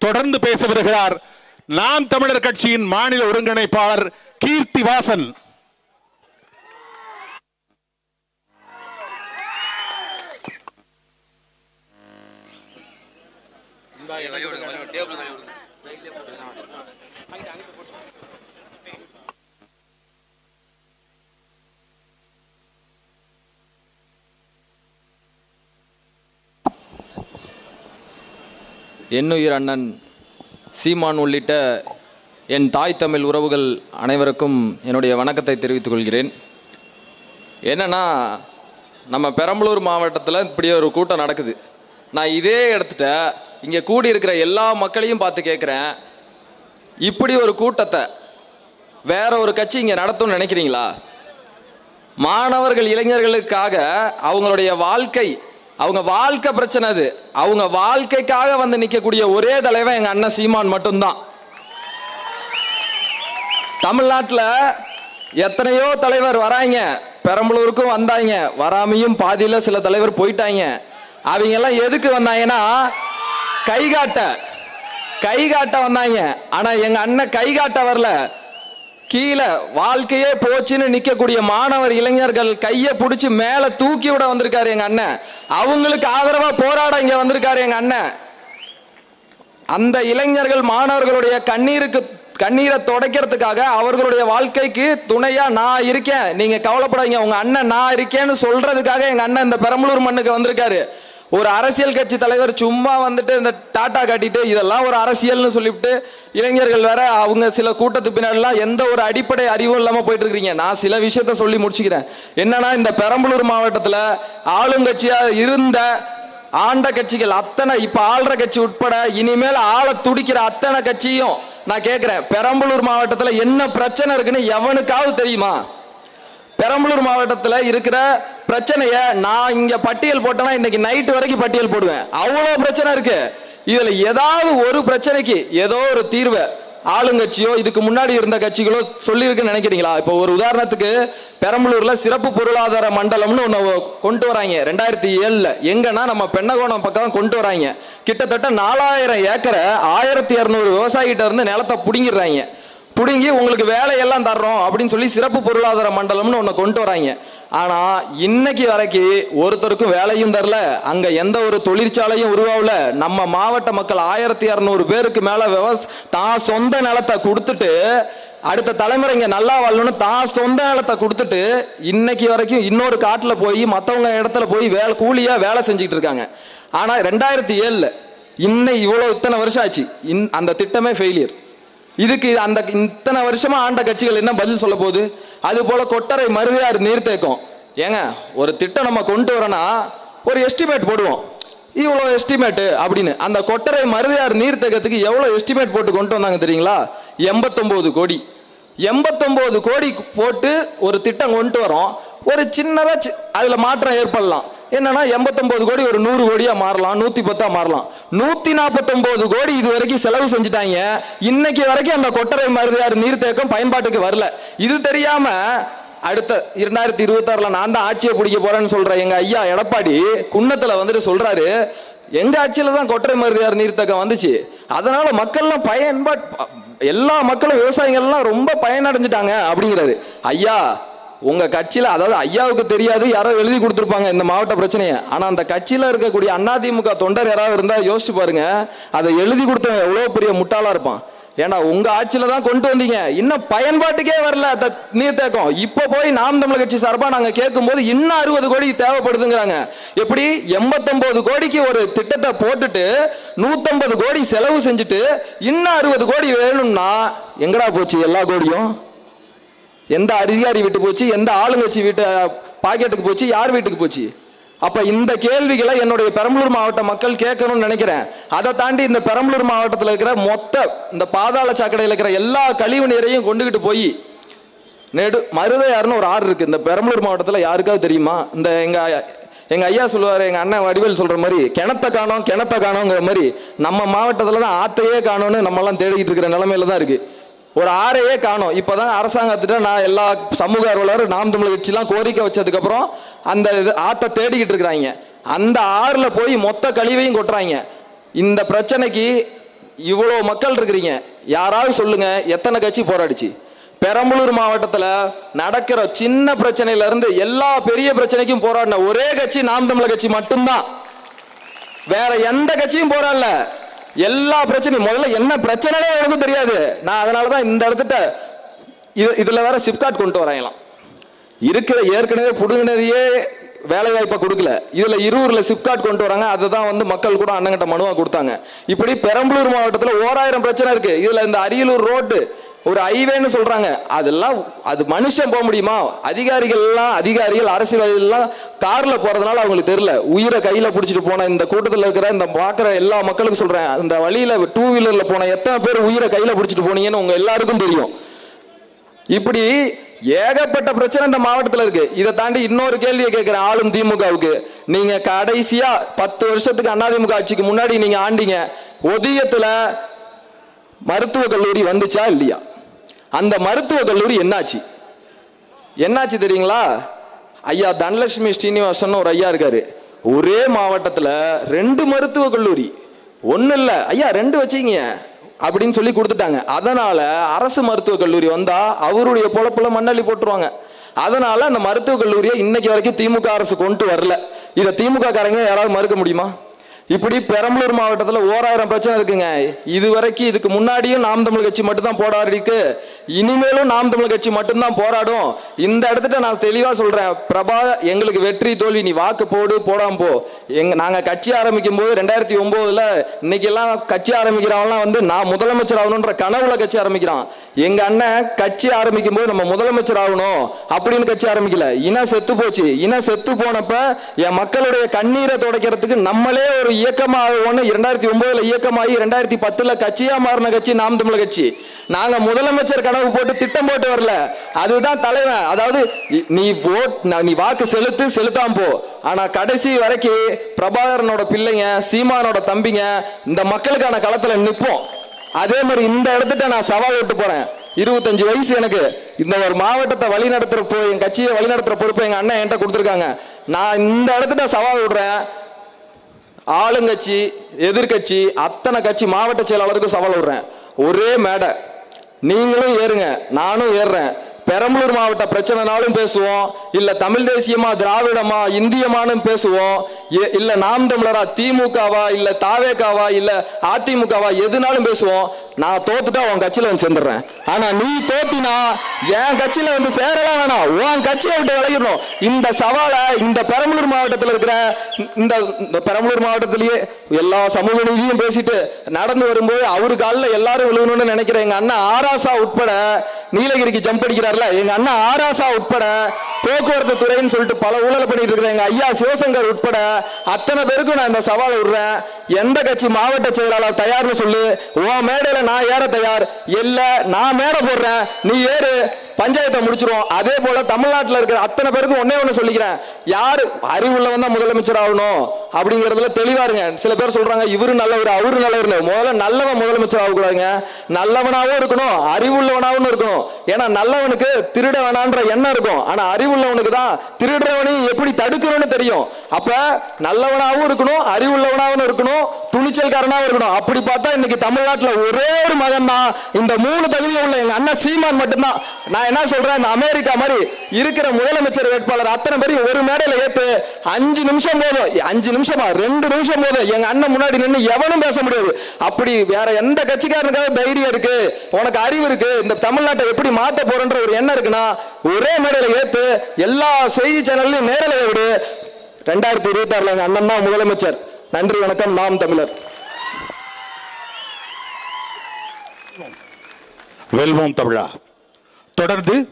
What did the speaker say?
தொடர்ந்து பேச வருகிறார். நாம் தமிழர் கட்சியின் மாநில ஒருங்கிணைப்பாளர் கீர்த்தி வாசன். என்னுயிர் அண்ணன் சீமான் உள்ளிட்ட என் தாய் தமிழ் உறவுகள் அனைவருக்கும் என்னுடைய வணக்கத்தை தெரிவித்துக் கொள்கிறேன். என்னென்னா நம்ம பெரம்பலூர் மாவட்டத்தில் இப்படி ஒரு கூட்டம் நடக்குது. நான் இதே இடத்துல இங்கே கூடி இருக்கிற எல்லா மக்களையும் பார்த்து கேட்குறேன் இப்படி ஒரு கூட்டத்தை வேற ஒரு கட்சி இங்கே நடத்தும்னு நினைக்கிறீங்களா? மாணவர்கள் இளைஞர்களுக்காக அவங்களுடைய வாழ்க்கை அவங்க வாழ்க்கை பிரச்சனை அது. அவங்க வாழ்க்கைக்காக வந்து நிற்கக்கூடிய ஒரே தலைவன் எங்கள் அண்ணன் சீமான் மட்டும்தான். தமிழ்நாட்டில் எத்தனையோ தலைவர் வராங்க. பெரம்பலூருக்கும் வந்தாங்க. வராமையும் பாதியில் சில தலைவர் போயிட்டாங்க. அவங்க எல்லாம் எதுக்கு வந்தாங்கன்னா கை கைகாட்ட கை காட்ட வந்தாங்க. ஆனால் எங்கள் அண்ணன் கை காட்ட வரல. கீழே வாழ்க்கையே போச்சுன்னு நிற்கக்கூடிய மாணவர் இளைஞர்கள் கையை பிடிச்சி மேலே தூக்கி விட வந்திருக்காரு எங்கள் அண்ணன். அவங்களுக்கு ஆதரவாக போராட இங்கே வந்திருக்காரு எங்கள் அண்ணன். அந்த இளைஞர்கள் மாணவர்களுடைய கண்ணீருக்கு கண்ணீரை துடைக்கிறதுக்காக அவர்களுடைய வாழ்க்கைக்கு துணையா நான் இருக்கேன். நீங்க கவலைப்படாதீங்க. உங்க அண்ணன் நான் இருக்கேன்னு சொல்றதுக்காக எங்க அண்ணன் இந்த பெரம்பலூர் மண்ணுக்கு வந்திருக்காரு. ஒரு அரசியல் கட்சி தலைவர் சும்மா வந்துட்டு இந்த டாட்டா காட்டிட்டு இதெல்லாம் ஒரு அரசியல்னு சொல்லிவிட்டு இளைஞர்கள் வேற அவங்க சில கூட்டத்து பின்னாடிலாம் எந்த ஒரு அடிப்படை அறிவும் இல்லாமல் போயிட்டு இருக்கிறீங்க நான் சில விஷயத்த சொல்லி முடிச்சுக்கிறேன். என்னன்னா இந்த பெரம்பலூர் மாவட்டத்தில் ஆளுங்கட்சியாக இருந்த ஆண்ட கட்சிகள் அத்தனை இப்போ ஆள்ற கட்சி உட்பட இனிமேல் ஆள துடிக்கிற அத்தனை கட்சியும் நான் கேட்குறேன் பெரம்பலூர் மாவட்டத்தில் என்ன பிரச்சனை இருக்குன்னு எவனுக்காவது தெரியுமா? பெரம்பலூர் மாவட்டத்தில் இருக்கிற பிரச்சனைய நான் இங்க பட்டியல் போட்டேன்னா இன்னைக்கு நைட்டு வரைக்கும் பட்டியல் போடுவேன். அவ்வளோ பிரச்சனை இருக்கு. இதுல ஏதாவது ஒரு பிரச்சனைக்கு ஏதோ ஒரு தீர்வை ஆளுங்கட்சியோ இதுக்கு முன்னாடி இருந்த கட்சிகளோ சொல்லியிருக்குன்னு நினைக்கிறீங்களா? இப்போ ஒரு உதாரணத்துக்கு பெரம்பலூர்ல சிறப்பு பொருளாதார மண்டலம்னு ஒன்று கொண்டு வராங்க. ரெண்டாயிரத்தி ஏழில். எங்கன்னா நம்ம பெண்ணகோணம் பக்கம் கொண்டு வராங்க. கிட்டத்தட்ட நாலாயிரம் ஏக்கரை ஆயிரத்தி இரநூறு விவசாயிகிட்ட இருந்து நிலத்தை பிடுங்கிடுறாங்க. பிடுங்கி உங்களுக்கு வேலையெல்லாம் தர்றோம் அப்படின்னு சொல்லி சிறப்பு பொருளாதார மண்டலம்னு ஒன்று கொண்டு வராங்க. ஆனால் இன்னைக்கு வரைக்கும் ஒருத்தருக்கும் வேலையும் தரல. அங்கே எந்த ஒரு தொழிற்சாலையும் உருவாகல. நம்ம மாவட்ட மக்கள் ஆயிரத்தி இரநூறு பேருக்கு மேலே விவஸ் தான் சொந்த நிலத்தை கொடுத்துட்டு அடுத்த தலைமுறைங்க நல்லா வாழணும்னு தான் சொந்த நிலத்தை கொடுத்துட்டு இன்னைக்கு வரைக்கும் இன்னொரு காட்டில் போய் மற்றவங்க இடத்துல போய் வேலை கூலியாக வேலை செஞ்சுக்கிட்டு இருக்காங்க. ஆனால் ரெண்டாயிரத்தி ஏழில் இன்னும் இவ்வளோ இத்தனை வருஷம் ஆச்சு. இன் அந்த திட்டமே ஃபெயிலியர் இதுக்கு அந்த இத்தனை வருஷமா ஆண்ட கட்சிகள் என்ன பதில் சொல்ல போகுது? அது போல கொட்டரை மருதையார் நீர்த்தேக்கம். ஏங்க ஒரு திட்டம் நம்ம கொண்டு வரோன்னா ஒரு எஸ்டிமேட் போடுவோம். இவ்வளோ எஸ்டிமேட்டு அப்படின்னு. அந்த கொட்டரை மருதையார் நீர்த்தேக்கத்துக்கு எவ்வளோ எஸ்டிமேட் போட்டு கொண்டு வந்தாங்க தெரியுங்களா? எண்பத்தொம்போது கோடி. எண்பத்தொம்போது கோடி போட்டு ஒரு திட்டம் கொண்டு வரோம். ஒரு சின்னதாக அதில் மாற்றம் ஏற்படலாம். என்னன்னா எண்பத்தொம்பது கோடி ஒரு நூறு கோடியா மாறலாம் நூத்தி பத்தா மாறலாம். நூத்தி நாற்பத்தொன்பது கோடி இது வரைக்கும் செலவு செஞ்சுட்டாங்க. இன்னைக்கு வரைக்கும் அந்த கொட்டரை மருதியார் நீர்த்தேக்கம் பயன்பாட்டுக்கு வரல. இது தெரியாம அடுத்த இரண்டாயிரத்தி இருபத்தாறுல நான் தான் ஆட்சியை பிடிக்க போறேன்னு சொல்ற எங்க ஐயா எடப்பாடி குன்னத்துல வந்துட்டு சொல்றாரு எங்க ஆட்சியில தான் கொட்டரை மருதியார் நீர்த்தேக்கம் வந்துச்சு. அதனால மக்கள்லாம் பயன்பாட் எல்லா மக்களும் விவசாயிகள்லாம் ரொம்ப பயனடைஞ்சிட்டாங்க அப்படிங்கிறாரு. ஐயா உங்கள் கட்சியில் அதாவது ஐயாவுக்கு தெரியாது யாரோ எழுதி கொடுத்துருப்பாங்க இந்த மாவட்ட பிரச்சனையை. ஆனால் அந்த கட்சியில் இருக்கக்கூடிய அதிமுக தொண்டர் யாராவது இருந்தால் யோசிச்சு பாருங்க. அதை எழுதி கொடுத்தவங்க எவ்வளோ பெரிய முட்டாளாக இருப்பான். ஏன்னா உங்க ஆட்சியில தான் கொண்டு வந்தீங்க. இன்னும் பயன்பாட்டுக்கே வரல நீர் தேக்கம் இப்போ போய் நாம் தமிழ் கட்சி சார்பா நாங்க கேட்கும்போது இன்னும் அறுபது கோடி தேவைப்படுதுங்கிறாங்க. எப்படி? எண்பத்தொன்பது கோடிக்கு ஒரு திட்டத்தை போட்டுட்டு நூத்தம்பது கோடி செலவு செஞ்சுட்டு இன்னும் அறுபது கோடி வேணும்னா எங்கடா போச்சு எல்லா கோடியும்? எந்த அதிகாரி வீட்டு போச்சு எந்த ஆளுங்கட்சி வீட்டு பாக்கெட்டுக்கு போச்சு யார் வீட்டுக்கு போச்சு? அப்ப இந்த கேள்விகளை என்னுடைய பெரம்பலூர் மாவட்ட மக்கள் கேட்கணும்னு நினைக்கிறேன். அதை தாண்டி இந்த பெரம்பலூர் மாவட்டத்தில் இருக்கிற மொத்த இந்த பாதாள சாக்கடையில் இருக்கிற எல்லா கழிவு நீரையும் கொண்டுகிட்டு போய் நெடு மருதையார்னு ஒரு ஆறு இருக்கு. இந்த பெரம்பலூர் மாவட்டத்தில் யாருக்காவது தெரியுமா? இந்த எங்க எங்க ஐயா சொல்லுவாரு எங்க அண்ணன் வடிவேல் சொல்ற மாதிரி கிணத்த காணோம் கிணத்த காணோங்கிற மாதிரி நம்ம மாவட்டத்தில் தான் ஆத்தையே காணோம்னு நம்மலாம் தேடிக்கிட்டு இருக்கிற நிலைமையில தான் இருக்கு. ஒரு ஆறையே காணும். இப்போதான் அரசாங்கத்திட்ட நான் எல்லா சமூக ஆர்வலர் நாம் தமிழ் கட்சிலாம் கோரிக்கை வச்சதுக்கப்புறம் அந்த இது ஆற்றை தேடிக்கிட்டு இருக்கிறாங்க. அந்த ஆறில் போய் மொத்த கழிவையும் கொட்டுறாங்க. இந்த பிரச்சனைக்கு இவ்வளோ மக்கள் இருக்கிறீங்க. யாராவது சொல்லுங்க எத்தனை கட்சி போராடிச்சு? பெரம்பலூர் மாவட்டத்தில் நடக்கிற சின்ன பிரச்சனையில இருந்து எல்லா பெரிய பிரச்சனைக்கும் போராடின ஒரே கட்சி நாம் தமிழர் கட்சி மட்டும்தான். வேற எந்த கட்சியும் போராடல. எல்லா பிரச்சனையும். முதல்ல என்ன பிரச்சனைனே எனக்கும் தெரியாது. நான் அதனால தான் இந்த இடத்துட்ட இது இதில் வேற சிப்காட் கொண்டு வரையலாம். இருக்கிற ஏற்கனவே புடுங்கினதையே வேலை வாய்ப்பை கொடுக்கல. இதில் இருவரில் சிப்காட் கொண்டு வராங்க. அதை தான் வந்து மக்கள் கூட அண்ணங்கிட்ட மனுவாக கொடுத்தாங்க. இப்படி பெரம்பலூர் மாவட்டத்தில் ஓராயிரம் பிரச்சனை இருக்குது இதில் இந்த அரியலூர் ரோடு ஒரு ஹைவேன்னு சொல்றாங்க. அதெல்லாம் அது மனுஷன் போக முடியுமா? அதிகாரிகள் எல்லாம் அதிகாரிகள் அரசியல்வாதிகள் எல்லாம் கார்ல போறதுனால அவங்களுக்கு தெரியல. உயிரை கையில பிடிச்சிட்டு போன இந்த கூட்டத்தில் இருக்கிற இந்த பார்க்குற எல்லா மக்களுக்கும் சொல்றேன். அந்த வழியில டூ வீலர்ல போன எத்தனை பேர் உயிரை கையில பிடிச்சிட்டு போனீங்கன்னு உங்க எல்லாருக்கும் தெரியும். இப்படி ஏகப்பட்ட பிரச்சனை இந்த மாவட்டத்தில் இருக்கு. இதை தாண்டி இன்னொரு கேள்வியை கேட்கிறேன் ஆளும் திமுகவுக்கு. நீங்க கடைசியா பத்து வருஷத்துக்கு அதிமுக ஆட்சிக்கு முன்னாடி நீங்க ஆண்டீங்க. ஒதியத்துல மருத்துவக் கல்லூரி வந்துச்சா இல்லையா? அந்த மருத்துவக் கல்லூரி என்னாச்சு? என்னாச்சு தெரியுங்களா? ஐயா தனலட்சுமி ஸ்ரீனிவாசன் ஒரு ஐயா இருக்காரு. ஒரே மாவட்டத்தில் ரெண்டு மருத்துவக் கல்லூரி. ஒன்றும் இல்லை. ஐயா ரெண்டு வச்சிங்க. அப்படின்னு சொல்லி கொடுத்துட்டாங்க. அதனால அரசு மருத்துவக் கல்லூரி வந்தா அவருடைய பொழப்புல மண்ணள்ளி போட்டுருவாங்க. அதனால அந்த மருத்துவக் கல்லூரியை இன்னைக்கு வரைக்கும் திமுக அரசு கொண்டு வரல. இதை திமுக காரங்க யாராவது மறுக்க முடியுமா? இப்படி பெரம்பலூர் மாவட்டத்தில் ஓராயிரம் பிரச்சனை இருக்குங்க. இது வரைக்கும் இதுக்கு முன்னாடியும் நாம் தமிழ் கட்சி மட்டும்தான் போராடிருக்கு இனிமேலும் நாம் தமிழ் கட்சி மட்டும்தான் போராடும். இந்த இடத்துல நான் தெளிவாக சொல்கிறேன் பிரபா எங்களுக்கு வெற்றி தோல்வி நீ வாக்கு போடு போடாம போ. எங்க நாங்கள் கட்சி ஆரம்பிக்கும் போது ரெண்டாயிரத்தி ஒம்போதில் இன்னைக்கெல்லாம் கட்சி ஆரம்பிக்கிறவங்களாம் வந்து நான் முதலமைச்சர் ஆகணுன்ற கனவுல கட்சி ஆரம்பிக்கிறான். எங்கள் அண்ணன் கட்சி ஆரம்பிக்கும் போது நம்ம முதலமைச்சர் ஆகணும் அப்படின்னு கட்சி ஆரம்பிக்கல. இனம் செத்து போச்சு. இனம் செத்து போனப்ப என் மக்களுடைய கண்ணீரை துடைக்கிறதுக்கு நம்மளே ஒரு இயக்கமாக ஒன்று இரண்டாயிரத்தி ஒம்போதில் இயக்கமாகி ரெண்டாயிரத்தி பத்தில் கட்சியாக மாறின கட்சி நாம் தமிழ் கட்சி. நாங்கள் முதலமைச்சர் கனவு போட்டு திட்டம் போட்டு வரல. அதுதான் தலைவன். அதாவது நீ ஓட் நீ வாக்கு செலுத்து செலுத்தாம போ. ஆனால் கடைசி வரைக்கும் பிரபாகரனோட பிள்ளைங்க சீமானோட தம்பிங்க இந்த மக்களுக்கான களத்தில் நிற்போம் அதே மாதிரி இந்த இடத்துட்ட நான் சவால் விட்டு போகிறேன் இருபத்தஞ்சு வயசு எனக்கு. இந்த ஒரு மாவட்டத்தை வழி நடத்துகிற போ என் கட்சியை வழி நடத்துகிற பொறுப்பு எங்கள் அண்ணன் என்கிட்ட கொடுத்துருக்காங்க. நான் இந்த இடத்துட்ட சவால் விடுறேன். ஆளுங்கட்சி எதிர்க்கட்சி அத்தனை கட்சி மாவட்ட செயலாளருக்கும் சவால் விடுறேன். ஒரே மேடை. நீங்களும் ஏறுங்க நானும் ஏறுறேன். பெரம்பலூர் மாவட்ட பிரச்சனைனாலும் பேசுவோம் இல்ல தமிழ் தேசியமா திராவிடமா இந்தியமானும் பேசுவோம் எ- இல்ல நாம் தமிழரா திமுகவா இல்ல தாவேகாவா இல்ல அதிமுகவா எதுனாலும் பேசுவோம். நான் தோத்துட்டா உன் கட்சியில வந்து சேர்ந்துடுறேன். ஆனா நீ தோத்தினா என் கட்சியில வந்து சேரலாம் வேணாம். உன் கட்சியை விட்டு விளையிடணும் இந்த சவாலை இந்த பெரம்பலூர் மாவட்டத்தில் இருக்கிற இந்த இந்த பெரம்பலூர் மாவட்டத்திலேயே எல்லா சமூக நீதியும் பேசிட்டு நடந்து வரும்போது அவரு காலில் எல்லாரும் விழுகணும்னு நினைக்கிற எங்க அண்ணன் ஆராசா உட்பட நீலகிரிக்கு ஜம்ப் அடிக்கிறார்ல எங்க அண்ணன் ஆராசா உட்பட போக்குவரத்து துறைன்னு சொல்லிட்டு பல ஊழல் பண்ணிட்டு இருக்கிற எங்க ஐயா சிவசங்கர் உட்பட அத்தனை பேருக்கும் நான் இந்த சவாலை விடுறேன். எந்த கட்சி மாவட்ட செயலாளர் தயார்னு சொல்லு உன் மேடையில நான் ஏற தயார். இல்ல நான் மேடை போடுறேன். நீ ஏறு. பஞ்சாயத்தை முடிச்சிருவோம். அதே போல தமிழ்நாட்டில் இருக்கிற அத்தனை பேருக்கும் ஒன்னே ஒன்று சொல்லிக்கிறேன். யார் அறிவுள்ளவன் தான் முதலமைச்சர் ஆகணும் அப்படிங்கிறதுல தெளிவா இருங்க. சில பேர் சொல்றாங்க இவரு நல்லவர் அவரு நல்லவர்னு. முதல்ல நல்லவன் முதலமைச்சர் ஆகக்கூடாதுங்க. நல்லவனாகவும் இருக்கணும் அறிவுள்ளவனாகவும் இருக்கணும். ஏன்னா நல்லவனுக்கு திருட வேணான்ற எண்ணம் இருக்கும். ஆனா அறிவுள்ளவனுக்கு தான் திருடுறவனையும் எப்படி தடுக்கணும்னு தெரியும். அப்ப நல்லவனாகவும் இருக்கணும் அறிவுள்ளவனாகவும் இருக்கணும் துணிச்சல்காரனாகவும் இருக்கணும். அப்படி பார்த்தா இன்னைக்கு தமிழ்நாட்டில் ஒரே ஒரு மகன் தான் இந்த மூணு தகுதியும் உள்ள எங்க அண்ணன் சீமான் மட்டும்தான். நான் என்ன சொல்றேன்? இந்த அமெரிக்கா மாதிரி இருக்கிற முதலமைச்சர் வேட்பாளர் அத்தனை பேரையும் ஒரு மேடையில் ஏத்து அஞ்சு நிமிஷம் போதும். அஞ்சு நிமிஷமா? ரெண்டு நிமிஷம் போதும். எங்க அண்ணன் முன்னாடி நின்று எவனும் பேச முடியாது. அப்படி வேற எந்த கட்சிக்காரனுக்காக தைரியம் இருக்கு? உனக்கு அறிவு இருக்கு. இந்த தமிழ்நாட்டை எப்படி மாத்த போறன்ற ஒரு எண்ணம் இருக்குன்னா ஒரே மேடையில் ஏத்து எல்லா செய்தி சேனல்லையும் நேரில் விடு ரெண்டாயிரத்தி இருபத்தி ஆறுல எங்க அண்ணன் தான் முதலமைச்சர். நன்றி வணக்கம். நாம் தமிழர். வெல்வோம் தமிழா. தொடர்ந்து